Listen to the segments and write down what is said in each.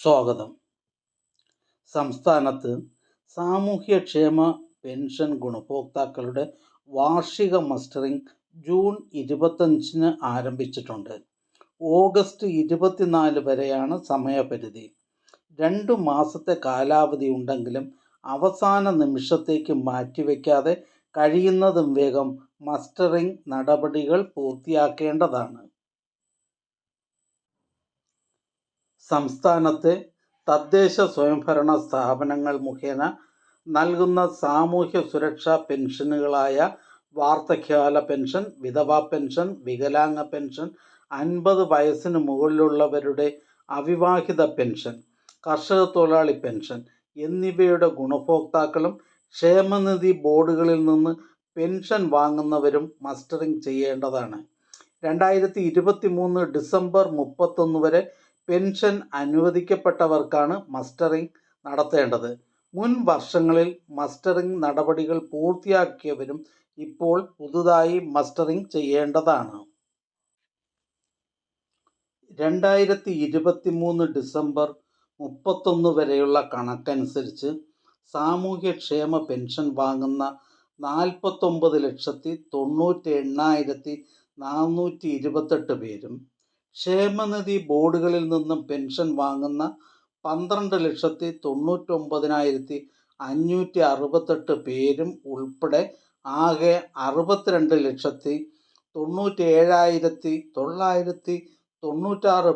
സ്വാഗതം. സംസ്ഥാനത്ത് സാമൂഹ്യക്ഷേമ പെൻഷൻ ഗുണഭോക്താക്കളുടെ വാർഷിക മസ്റ്ററിംഗ് ജൂൺ ഇരുപത്തഞ്ചിന് ആരംഭിച്ചിട്ടുണ്ട്. ഓഗസ്റ്റ് ഇരുപത്തിനാല് വരെയാണ് സമയപരിധി. രണ്ട് മാസത്തെ കാലാവധി ഉണ്ടെങ്കിലും അവസാന നിമിഷത്തേക്ക് മാറ്റിവെക്കാതെ കഴിയുന്നതും വേഗം മസ്റ്ററിംഗ് നടപടികൾ പൂർത്തിയാക്കേണ്ടതാണ്. സംസ്ഥാനത്തെ തദ്ദേശ സ്വയംഭരണ സ്ഥാപനങ്ങൾ മുഖേന നൽകുന്ന സാമൂഹ്യ സുരക്ഷാ പെൻഷനുകളായ വാർദ്ധക്യകാല പെൻഷൻ വിധവാ പെൻഷൻ വികലാംഗ പെൻഷൻ അൻപത് വയസ്സിന് മുകളിലുള്ളവരുടെ അവിവാഹിത പെൻഷൻ കർഷക തൊഴിലാളി പെൻഷൻ എന്നിവയുടെ ഗുണഭോക്താക്കളും ക്ഷേമനിധി ബോർഡുകളിൽ നിന്ന് പെൻഷൻ വാങ്ങുന്നവരും മസ്റ്ററിംഗ് ചെയ്യേണ്ടതാണ്. രണ്ടായിരത്തി ഇരുപത്തി മൂന്ന് ഡിസംബർ മുപ്പത്തൊന്ന് വരെ പെൻഷൻ അനുവദിക്കപ്പെട്ടവർക്കാണ് മസ്റ്ററിംഗ് നടത്തേണ്ടത്. മുൻ വർഷങ്ങളിൽ മസ്റ്ററിംഗ് നടപടികൾ പൂർത്തിയാക്കിയവരും ഇപ്പോൾ പുതുതായി മസ്റ്ററിംഗ് ചെയ്യേണ്ടതാണ്. രണ്ടായിരത്തി ഇരുപത്തി മൂന്ന് ഡിസംബർ മുപ്പത്തൊന്ന് വരെയുള്ള കണക്കനുസരിച്ച് സാമൂഹ്യക്ഷേമ പെൻഷൻ വാങ്ങുന്ന നാൽപ്പത്തൊമ്പത് ലക്ഷത്തി തൊണ്ണൂറ്റി എണ്ണായിരത്തി നാനൂറ്റി ഇരുപത്തെട്ട് പേരും ക്ഷേമനിധി ബോർഡുകളിൽ നിന്നും പെൻഷൻ വാങ്ങുന്ന പന്ത്രണ്ട് ലക്ഷത്തി തൊണ്ണൂറ്റൊമ്പതിനായിരത്തി അഞ്ഞൂറ്റി അറുപത്തെട്ട് പേരും ഉൾപ്പെടെ ആകെ അറുപത്തിരണ്ട് ലക്ഷത്തി തൊണ്ണൂറ്റി ഏഴായിരത്തി തൊള്ളായിരത്തി തൊണ്ണൂറ്റാറ്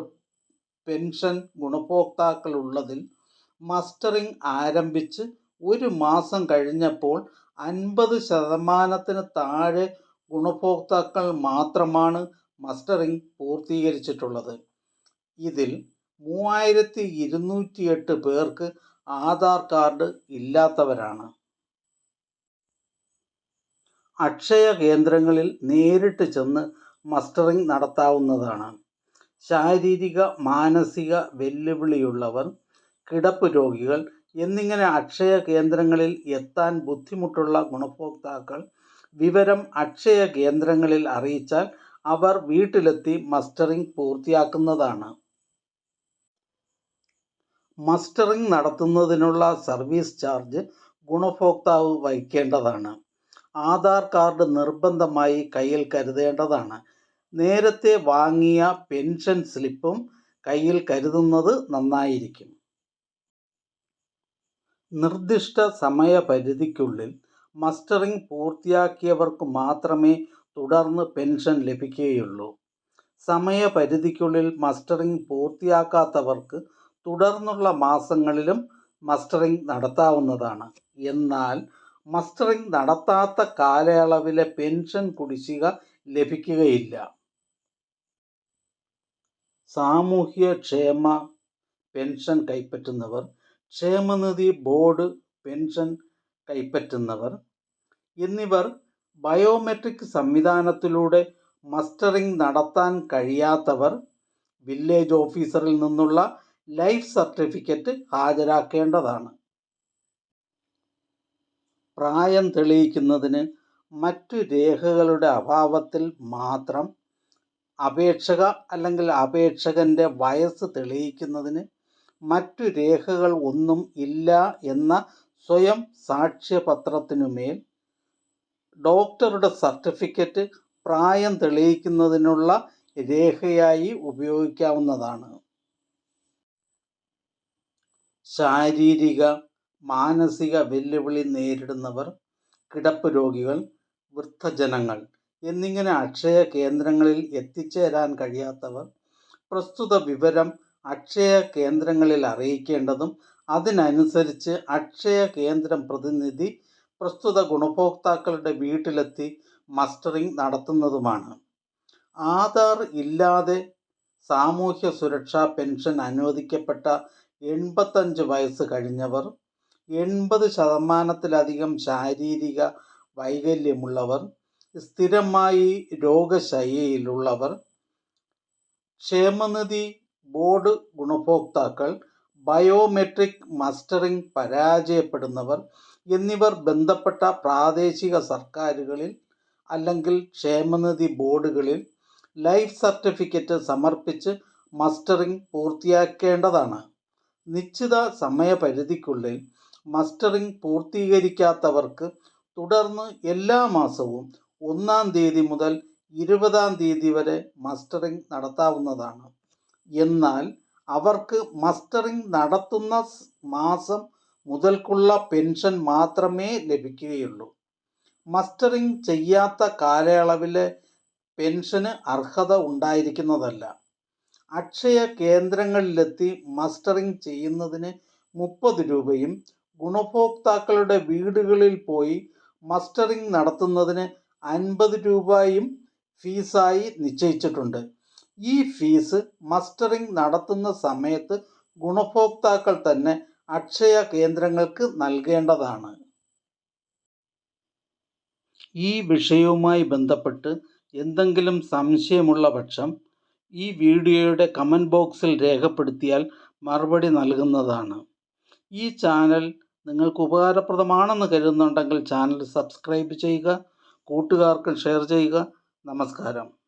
പെൻഷൻ ഗുണഭോക്താക്കളുള്ളതിൽ മസ്റ്ററിംഗ് ആരംഭിച്ച് ഒരു മാസം കഴിഞ്ഞപ്പോൾ അൻപത് ശതമാനത്തിന് താഴെ ഗുണഭോക്താക്കൾ മാത്രമാണ് മസ്റ്ററിംഗ് പൂർത്തീകരിച്ചിട്ടുള്ളത്. ഇതിൽ മൂവായിരത്തി ഇരുന്നൂറ്റിയെട്ട് പേർക്ക് ആധാർ കാർഡ് ഇല്ലാത്തവരാണ്. അക്ഷയ കേന്ദ്രങ്ങളിൽ നേരിട്ട് ചെന്ന് മസ്റ്ററിംഗ് നടത്താവുന്നതാണ്. ശാരീരിക മാനസിക വെല്ലുവിളിയുള്ളവർ കിടപ്പ് രോഗികൾ എന്നിങ്ങനെ അക്ഷയ കേന്ദ്രങ്ങളിൽ എത്താൻ ബുദ്ധിമുട്ടുള്ള ഗുണഭോക്താക്കൾ വിവരം അക്ഷയ കേന്ദ്രങ്ങളിൽ അറിയിച്ചാൽ അവർ വീട്ടിലെത്തി മസ്റ്ററിംഗ് പൂർത്തിയാക്കുന്നതാണ്. മസ്റ്ററിംഗ് നടത്തുന്നതിനുള്ള സർവീസ് ചാർജ് ഗുണഭോക്താവ് വഹിക്കേണ്ടതാണ്. ആധാർ കാർഡ് നിർബന്ധമായി കയ്യിൽ കരുതേണ്ടതാണ്. നേരത്തെ വാങ്ങിയ പെൻഷൻ സ്ലിപ്പും കയ്യിൽ കരുതുന്നത് നന്നായിരിക്കും. നിർദ്ദിഷ്ട സമയപരിധിക്കുള്ളിൽ മസ്റ്ററിംഗ് പൂർത്തിയാക്കിയവർക്ക് മാത്രമേ തുടർന്ന് പെൻഷൻ ലഭിക്കുകയുള്ളൂ. സമയപരിധിക്കുള്ളിൽ മസ്റ്ററിംഗ് പൂർത്തിയാക്കാത്തവർക്ക് തുടർന്നുള്ള മാസങ്ങളിലും മസ്റ്ററിംഗ് നടത്താവുന്നതാണ്. എന്നാൽ മസ്റ്ററിംഗ് നടത്താത്ത കാലയളവിലെ പെൻഷൻ കുടിശ്ശിക ലഭിക്കുകയില്ല. സാമൂഹ്യ ക്ഷേമ പെൻഷൻ കൈപ്പറ്റുന്നവർ ക്ഷേമനിധി ബോർഡ് പെൻഷൻ കൈപ്പറ്റുന്നവർ എന്നിവർ ബയോമെട്രിക് സംവിധാനത്തിലൂടെ മസ്റ്ററിംഗ് നടത്താൻ കഴിയാത്തവർ വില്ലേജ് ഓഫീസറിൽ നിന്നുള്ള ലൈഫ് സർട്ടിഫിക്കറ്റ് ഹാജരാക്കേണ്ടതാണ്. പ്രായം തെളിയിക്കുന്നതിന് മറ്റു രേഖകളുടെ അഭാവത്തിൽ മാത്രം അപേക്ഷക അല്ലെങ്കിൽ അപേക്ഷകന്റെ വയസ്സ് തെളിയിക്കുന്നതിന് മറ്റു രേഖകൾ ഒന്നും ഇല്ല എന്ന സ്വയം സാക്ഷ്യപത്രത്തിനുമേൽ ഡോക്ടറുടെ സർട്ടിഫിക്കറ്റ് പ്രായം തെളിയിക്കുന്നതിനുള്ള രേഖയായി ഉപയോഗിക്കാവുന്നതാണ്. ശാരീരിക മാനസിക വെല്ലുവിളി നേരിടുന്നവർ കിടപ്പ് രോഗികൾ വൃദ്ധജനങ്ങൾ എന്നിങ്ങനെ അക്ഷയ കേന്ദ്രങ്ങളിൽ എത്തിച്ചേരാൻ കഴിയാത്തവർ പ്രസ്തുത വിവരം അക്ഷയ കേന്ദ്രങ്ങളിൽ അറിയിക്കേണ്ടതും അതിനനുസരിച്ച് അക്ഷയ കേന്ദ്രം പ്രതിനിധി പ്രസ്തുത ഗുണഭോക്താക്കളുടെ വീട്ടിലെത്തി മസ്റ്ററിംഗ് നടത്തുന്നതുമാണ്. ആധാർ ഇല്ലാതെ സാമൂഹ്യ സുരക്ഷാ പെൻഷൻ അനുവദിക്കപ്പെട്ട എൺപത്തഞ്ച് വയസ്സ് കഴിഞ്ഞവർ എൺപത് ശതമാനത്തിലധികം ശാരീരിക വൈകല്യമുള്ളവർ സ്ഥിരമായി രോഗശയ്യയിലുള്ളവർ ക്ഷേമനിധി ബോർഡ് ഗുണഭോക്താക്കൾ ബയോമെട്രിക് മസ്റ്ററിംഗ് പരാജയപ്പെടുന്നവർ എന്നിവർ ബന്ധപ്പെട്ട പ്രാദേശിക സർക്കാരുകളിൽ അല്ലെങ്കിൽ ക്ഷേമനിധി ബോർഡുകളിൽ ലൈഫ് സർട്ടിഫിക്കറ്റ് സമർപ്പിച്ച് മസ്റ്ററിംഗ് പൂർത്തിയാക്കേണ്ടതാണ്. നിശ്ചിത സമയപരിധിക്കുള്ളിൽ മസ്റ്ററിംഗ് പൂർത്തീകരിക്കാത്തവർക്ക് തുടർന്ന് എല്ലാ മാസവും ഒന്നാം തീയതി മുതൽ ഇരുപതാം തീയതി വരെ മസ്റ്ററിംഗ് നടത്താവുന്നതാണ്. എന്നാൽ അവർക്ക് മസ്റ്ററിംഗ് നടത്തുന്ന മാസം മുതൽക്കുള്ള പെൻഷൻ മാത്രമേ ലഭിക്കുകയുള്ളൂ. മസ്റ്ററിംഗ് ചെയ്യാത്ത കാലയളവിലെ പെൻഷന് അർഹത ഉണ്ടായിരിക്കുന്നതല്ല. അക്ഷയ കേന്ദ്രങ്ങളിലെത്തി മസ്റ്ററിംഗ് ചെയ്യുന്നതിന് മുപ്പത് രൂപയും ഗുണഭോക്താക്കളുടെ വീടുകളിൽ പോയി മസ്റ്ററിംഗ് നടത്തുന്നതിന് അൻപത് രൂപയും ഫീസായി നിശ്ചയിച്ചിട്ടുണ്ട്. ഈ ഫീസ് മസ്റ്ററിംഗ് നടത്തുന്ന സമയത്ത് ഗുണഭോക്താക്കൾ തന്നെ അക്ഷയ കേന്ദ്രങ്ങൾക്ക് നൽകേണ്ടതാണ്. ഈ വിഷയവുമായി ബന്ധപ്പെട്ട് എന്തെങ്കിലും സംശയമുള്ള പക്ഷം ഈ വീഡിയോയുടെ കമന്റ് ബോക്സിൽ രേഖപ്പെടുത്തിയാൽ മറുപടി നൽകുന്നതാണ്. ഈ ചാനൽ നിങ്ങൾക്ക് ഉപകാരപ്രദമാണെന്ന് കരുതുന്നുണ്ടെങ്കിൽ ചാനൽ സബ്സ്ക്രൈബ് ചെയ്യുക കൂട്ടുകാർക്ക് ഷെയർ ചെയ്യുക. നമസ്കാരം.